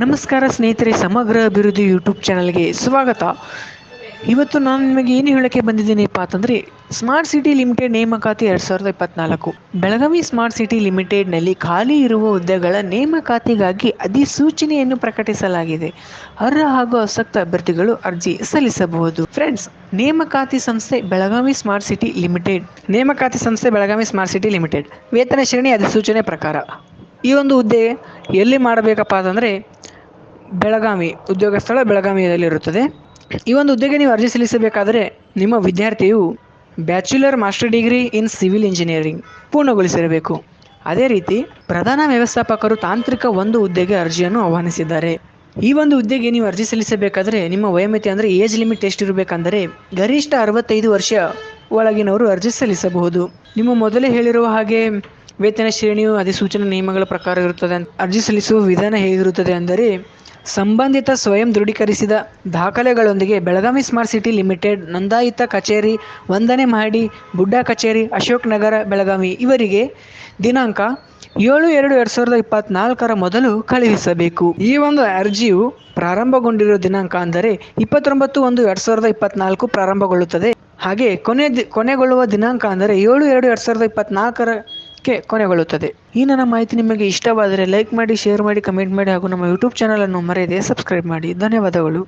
ನಮಸ್ಕಾರ ಸ್ನೇಹಿತರೆ, ಸಮಗ್ರ ಅಭಿವೃದ್ಧಿ ಯೂಟ್ಯೂಬ್ ಚಾನಲ್ಗೆ ಸ್ವಾಗತ. ಇವತ್ತು ನಾನು ನಿಮಗೆ ಏನು ಹೇಳಕ್ಕೆ ಬಂದಿದ್ದೀನಿಪ್ಪ ಅಂತಂದರೆ ಸ್ಮಾರ್ಟ್ ಸಿಟಿ ಲಿಮಿಟೆಡ್ ನೇಮಕಾತಿ ಎರಡು ಸಾವಿರದ ಇಪ್ಪತ್ನಾಲ್ಕು. ಬೆಳಗಾವಿ ಸ್ಮಾರ್ಟ್ ಸಿಟಿ ಲಿಮಿಟೆಡ್ನಲ್ಲಿ ಖಾಲಿ ಇರುವ ಹುದ್ದೆಗಳ ನೇಮಕಾತಿಗಾಗಿ ಅಧಿಸೂಚನೆಯನ್ನು ಪ್ರಕಟಿಸಲಾಗಿದೆ. ಅರ್ಹ ಹಾಗೂ ಆಸಕ್ತ ಅಭ್ಯರ್ಥಿಗಳು ಅರ್ಜಿ ಸಲ್ಲಿಸಬಹುದು. ಫ್ರೆಂಡ್ಸ್ ನೇಮಕಾತಿ ಸಂಸ್ಥೆ ಬೆಳಗಾವಿ ಸ್ಮಾರ್ಟ್ ಸಿಟಿ ಲಿಮಿಟೆಡ್ ನೇಮಕಾತಿ ಸಂಸ್ಥೆ ಬೆಳಗಾವಿ ಸ್ಮಾರ್ಟ್ ಸಿಟಿ ಲಿಮಿಟೆಡ್ ವೇತನ ಶ್ರೇಣಿ ಅಧಿಸೂಚನೆ ಪ್ರಕಾರ, ಈ ಒಂದು ಹುದ್ದೆ ಎಲ್ಲಿ ಮಾಡಬೇಕಪ್ಪ, ಅಂತಂದರೆ ಬೆಳಗಾವಿ, ಉದ್ಯೋಗ ಸ್ಥಳ ಬೆಳಗಾವಿಯಲ್ಲಿರುತ್ತದೆ. ಈ ಒಂದು ಹುದ್ದೆಗೆ ನೀವು ಅರ್ಜಿ ಸಲ್ಲಿಸಬೇಕಾದರೆ ನಿಮ್ಮ ವಿದ್ಯಾರ್ಥಿಯು bachelor master degree in civil engineering ಪೂರ್ಣಗೊಳಿಸಿರಬೇಕು. ಅದೇ ರೀತಿ ಪ್ರಧಾನ ವ್ಯವಸ್ಥಾಪಕರು ತಾಂತ್ರಿಕ ಒಂದು ಹುದ್ದೆಗೆ ಅರ್ಜಿಯನ್ನು ಆಹ್ವಾನಿಸಿದ್ದಾರೆ. ಈ ಒಂದು ಹುದ್ದೆಗೆ ನೀವು ಅರ್ಜಿ ಸಲ್ಲಿಸಬೇಕಾದರೆ ನಿಮ್ಮ ವಯೋಮಿತಿ ಅಂದರೆ ಏಜ್ ಲಿಮಿಟ್ ಎಷ್ಟಿರಬೇಕಂದರೆ ಗರಿಷ್ಠ ಅರವತ್ತೈದು ವರ್ಷ ಒಳಗಿನವರು ಅರ್ಜಿ ಸಲ್ಲಿಸಬಹುದು. ನಿಮ್ಮ ಮೊದಲೇ ಹೇಳಿರುವ ಹಾಗೆ ವೇತನ ಶ್ರೇಣಿಯು ಅಧಿಸೂಚನೆ ನಿಯಮಗಳ ಪ್ರಕಾರ ಇರುತ್ತದೆ ಅರ್ಜಿ ಸಲ್ಲಿಸುವ ವಿಧಾನ ಹೇಗಿರುತ್ತದೆ ಅಂದರೆ, ಸಂಬಂಧಿತ ಸ್ವಯಂ ದೃಢೀಕರಿಸಿದ ದಾಖಲೆಗಳೊಂದಿಗೆ ಬೆಳಗಾವಿ ಸ್ಮಾರ್ಟ್ ಸಿಟಿ ಲಿಮಿಟೆಡ್, ನೋಂದಾಯಿತ ಕಚೇರಿ, ವಂದನೆ ಮಹಡಿ ಬುಡ್ಡಾ ಕಚೇರಿ, ಅಶೋಕ್ ನಗರ, ಬೆಳಗಾವಿ ಇವರಿಗೆ ದಿನಾಂಕ ಏಳು ಎರಡು ಎರಡು ಸಾವಿರದ ಇಪ್ಪತ್ನಾಲ್ಕರ ಮೊದಲು ಕಳುಹಿಸಬೇಕು. ಈ ಒಂದು ಅರ್ಜಿಯು ಪ್ರಾರಂಭಗೊಂಡಿರುವ ದಿನಾಂಕ ಅಂದರೆ ಇಪ್ಪತ್ತೊಂಬತ್ತು ಒಂದು ಎರಡು ಸಾವಿರದ ಇಪ್ಪತ್ನಾಲ್ಕು ಪ್ರಾರಂಭಗೊಳ್ಳುತ್ತದೆ. ಹಾಗೆ ಕೊನೆ ಕೊನೆಗೊಳ್ಳುವ ದಿನಾಂಕ ಅಂದರೆ ಏಳು ಎರಡು ಎರಡು ಸಾವಿರದ ಇಪ್ಪತ್ನಾಲ್ಕರಕ್ಕೆ ಕೊನೆಗೊಳ್ಳುತ್ತದೆ. ಈ ನನ್ನ ಮಾಹಿತಿ ನಿಮಗೆ ಇಷ್ಟವಾದರೆ ಲೈಕ್ ಮಾಡಿ, ಶೇರ್ ಮಾಡಿ, ಕಮೆಂಟ್ ಮಾಡಿ ಹಾಗೂ ನಮ್ಮ ಯೂಟ್ಯೂಬ್ ಚಾನಲನ್ನು ಮರೆಯದೆ ಸಬ್ಸ್ಕ್ರೈಬ್ ಮಾಡಿ. ಧನ್ಯವಾದಗಳು.